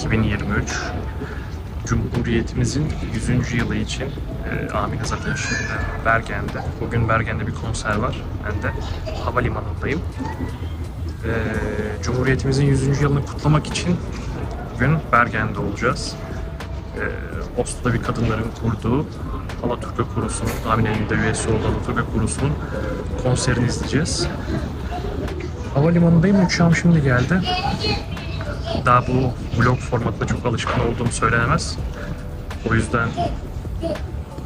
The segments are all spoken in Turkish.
2023 Cumhuriyetimizin 100. yılı için e, Amine zaten şimdi Bergen'de. Bugün Bergen'de bir konser var. Ben de havalimanındayım. E, Cumhuriyetimizin 100. yılını kutlamak için bugün Bergen'de olacağız. E, Oslo'da bir kadınların kurduğu Alaturka Kurusu'nun, Amine'nin de üyesi olduğu Alaturka Kurusu'nun konserini izleyeceğiz. Havalimanındayım, uçağım şimdi geldi. Daha bu vlog formatına çok alışkın olduğum söylenemez. O yüzden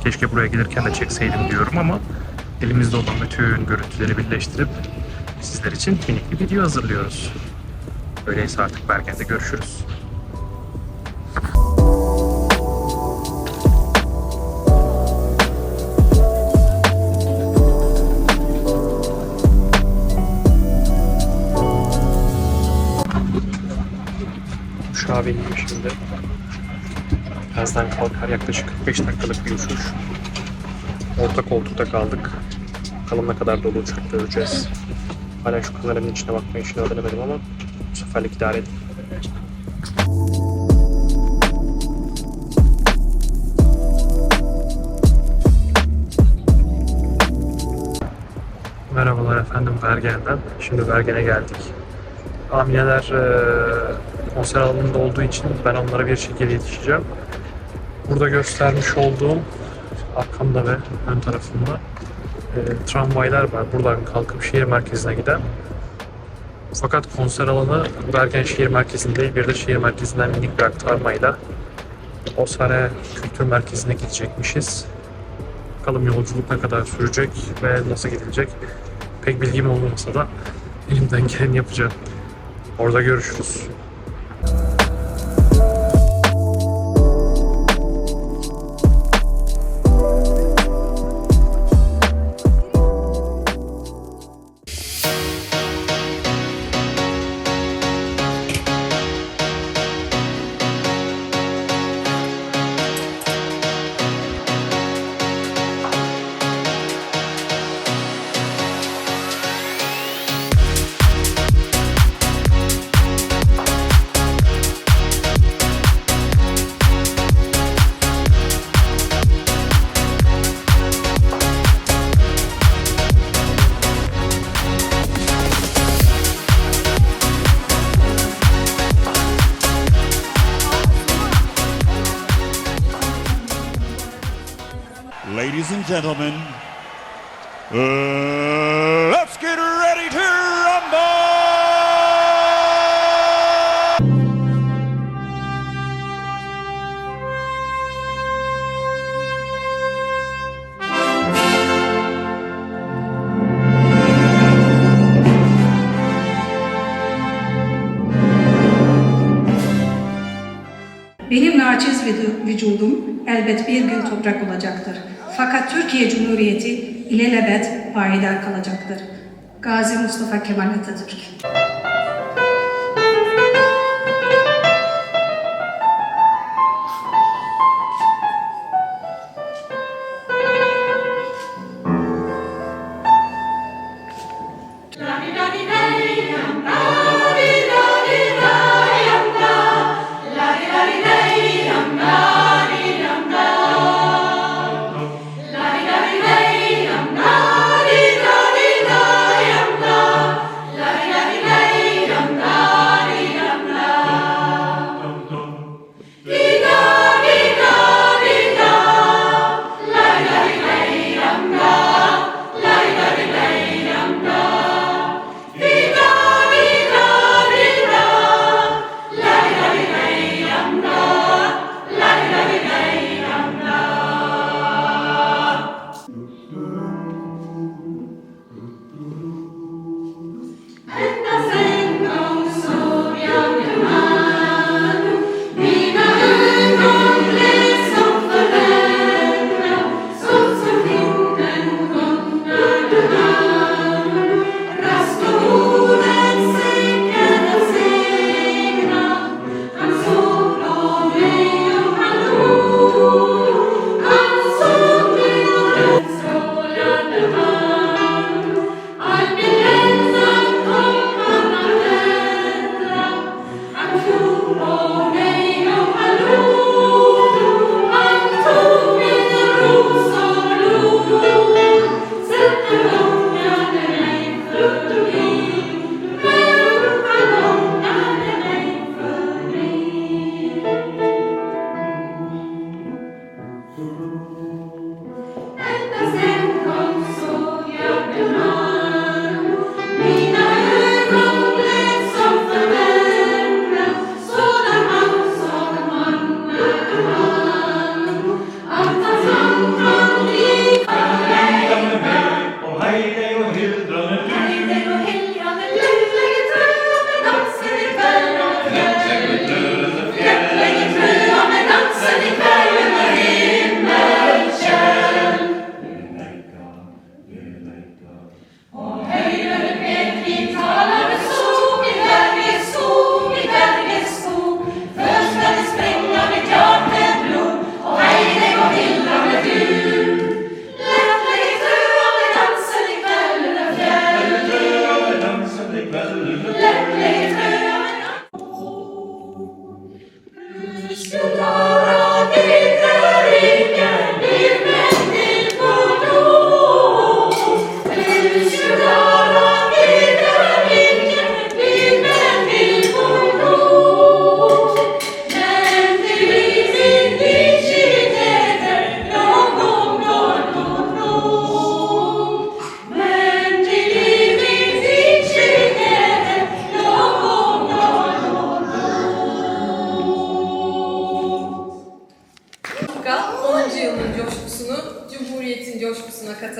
keşke buraya gelirken de çekseydim diyorum ama elimizde olan bütün görüntüleri birleştirip sizler için minik bir video hazırlıyoruz. Öyleyse artık Bergen'de görüşürüz. Uçağa bindim şimdi. Birazdan kalkar yaklaşık 45 dakikalık bir uçuş. Orta koltukta kaldık. Bakalım ne kadar dolu uçakta öleceğiz. Hala şu kameranın içine bakmayı işini öğrenemedim ama bu seferlik idare edin. Merhabalar efendim Bergen'den. Şimdi Bergen'e geldik. Amineler eee, konser alanında olduğu için ben onlara bir şekilde yetişeceğim. Burada göstermiş olduğum arkamda ve ön tarafımda eee, tramvaylar var. Buradan kalkıp şehir merkezine giden. Fakat konser alanı Bergen şehir merkezinde değil, bir de şehir merkezinden minik bir aktarmayla Osare Kültür Merkezi'ne gidecekmişiz. Bakalım yolculuk ne kadar sürecek ve nasıl gidilecek. Pek bilgim olmasa da elimden geleni yapacağım. Orada görüşürüz. Ladies and gentlemen, uh, let's get ready to rumble! Benim naçiz vücu- vücudum elbet bir gün toprak olacaktır. Fakat Türkiye Cumhuriyeti ilelebet payidar kalacaktır. Gazi Mustafa Kemal Atatürk.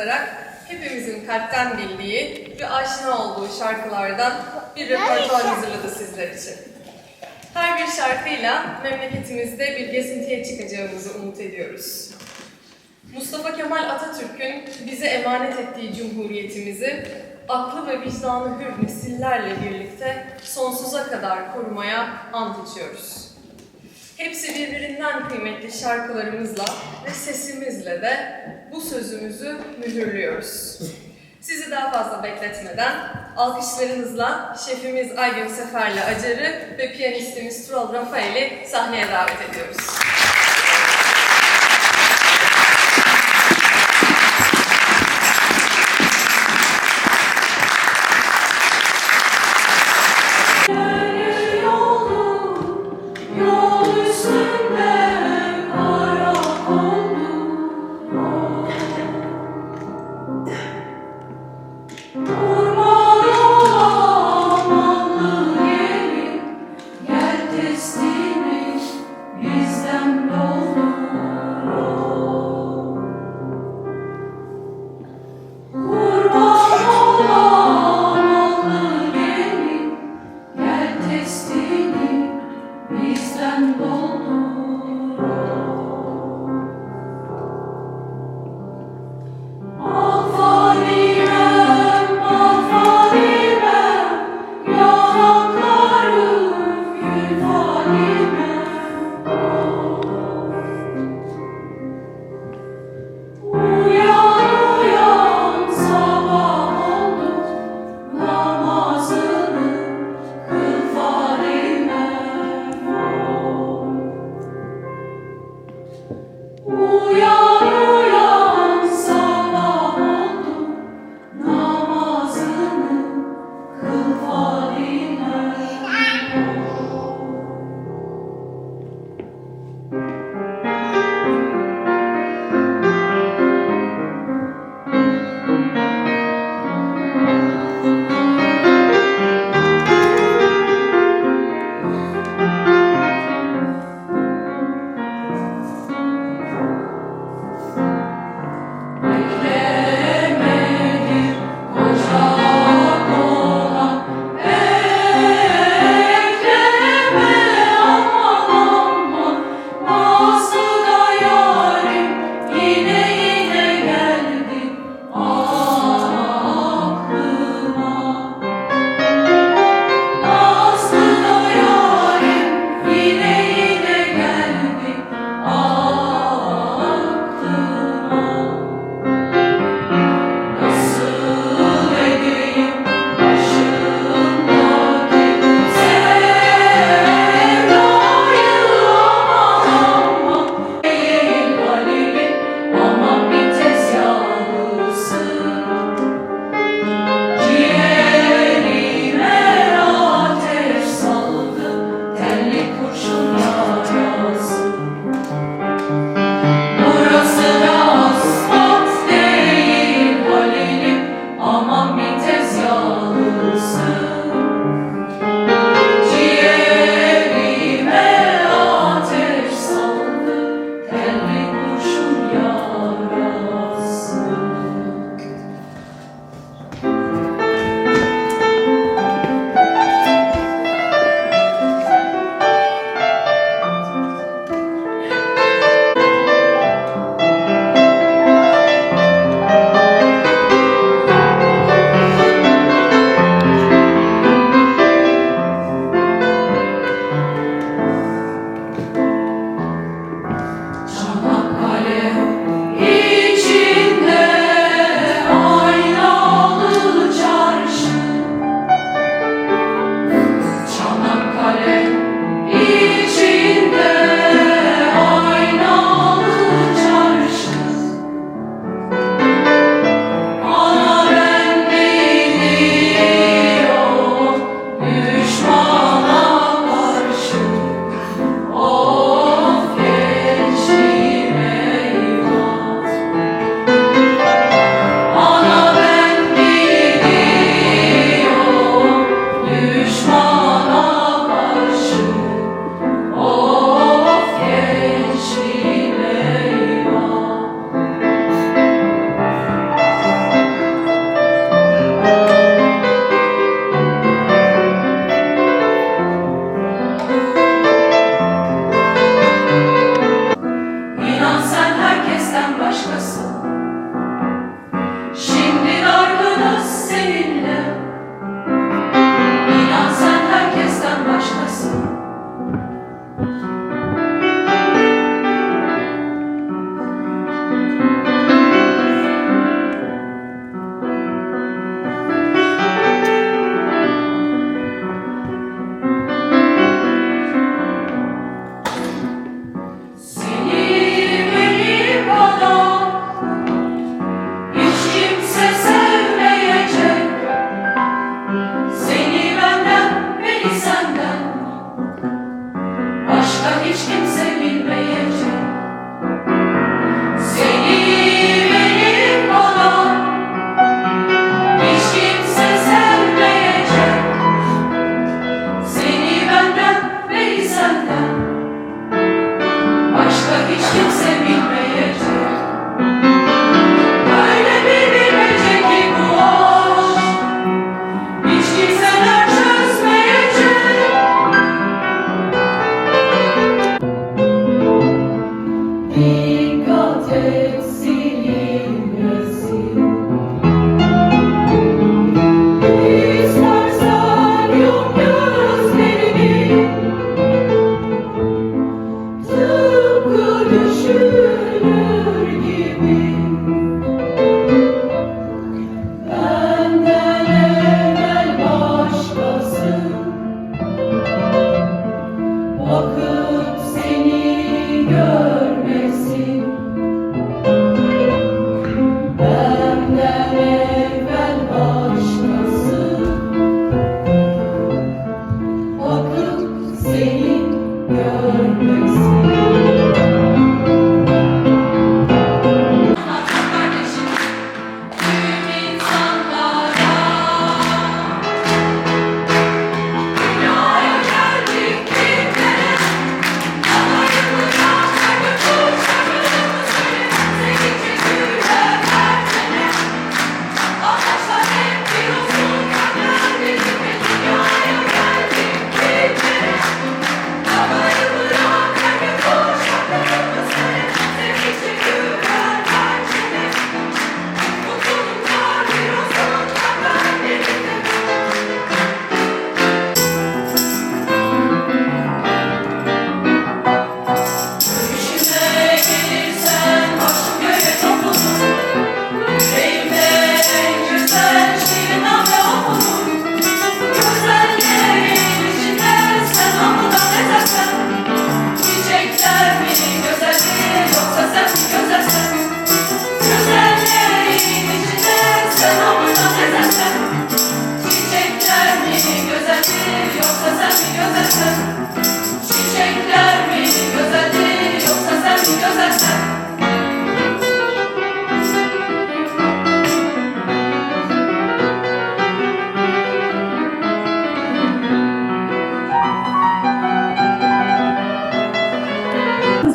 Katarak hepimizin kalpten bildiği ve aşina olduğu şarkılardan bir repertuar hazırladı sizler için. Her bir şarkıyla memleketimizde bir gezintiye çıkacağımızı umut ediyoruz. Mustafa Kemal Atatürk'ün bize emanet ettiği cumhuriyetimizi aklı ve vicdanı hür nesillerle birlikte sonsuza kadar korumaya ant içiyoruz. Hepsi birbirinden kıymetli şarkılarımızla ve sesimizle de bu sözümüzü mühürlüyoruz. Sizi daha fazla bekletmeden alkışlarınızla şefimiz Aygün Sefer'le Acar'ı ve piyanistimiz Tural Rafael'i sahneye davet ediyoruz.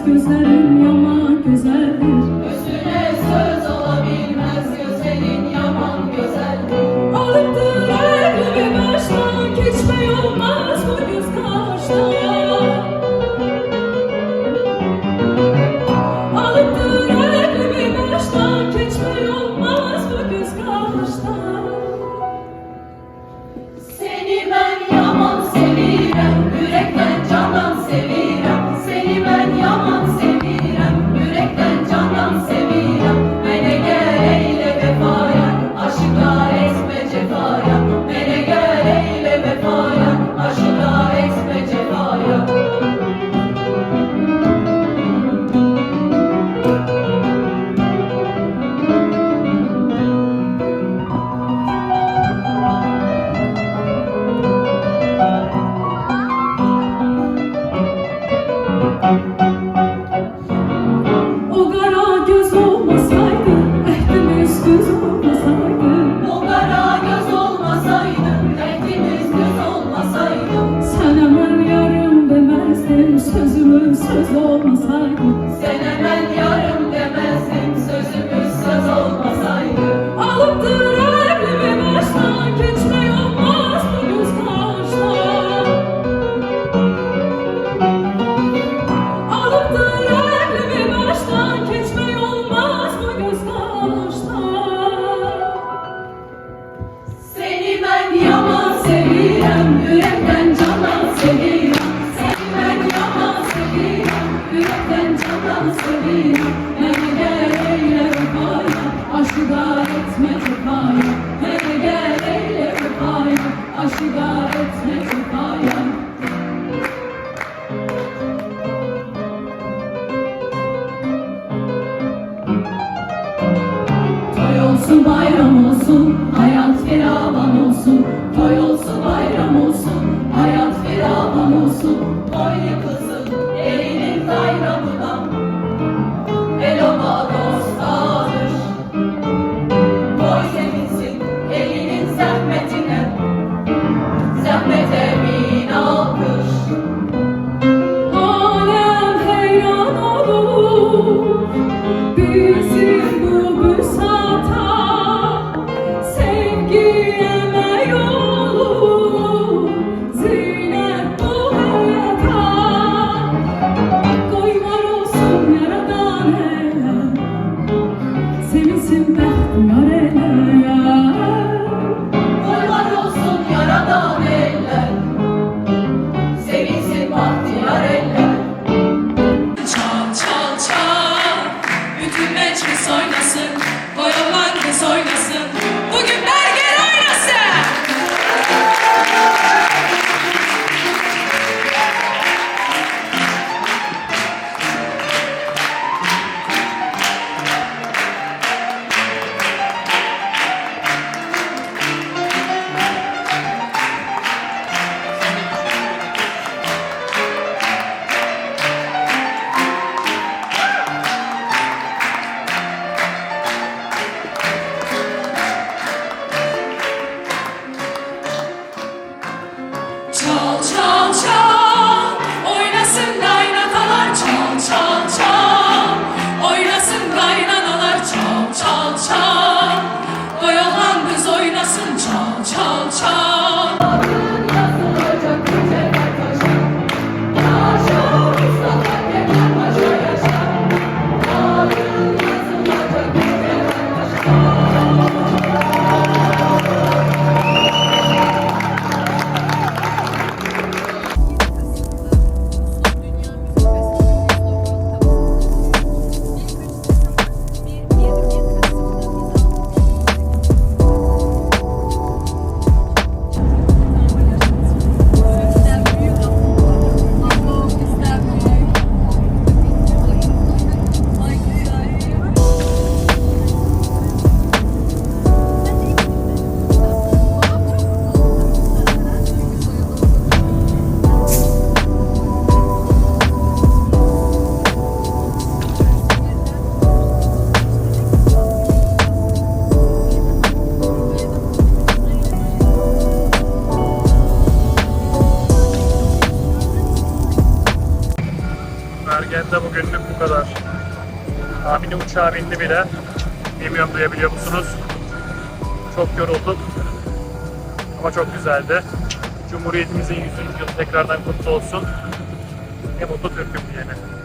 gözlerine Nasıl bayram uçağa bindi bile. Bilmiyorum duyabiliyor musunuz? Çok yorulduk. Ama çok güzeldi. Cumhuriyetimizin 100. yılı tekrardan kutlu olsun. Ne mutlu Türk'üm diyene.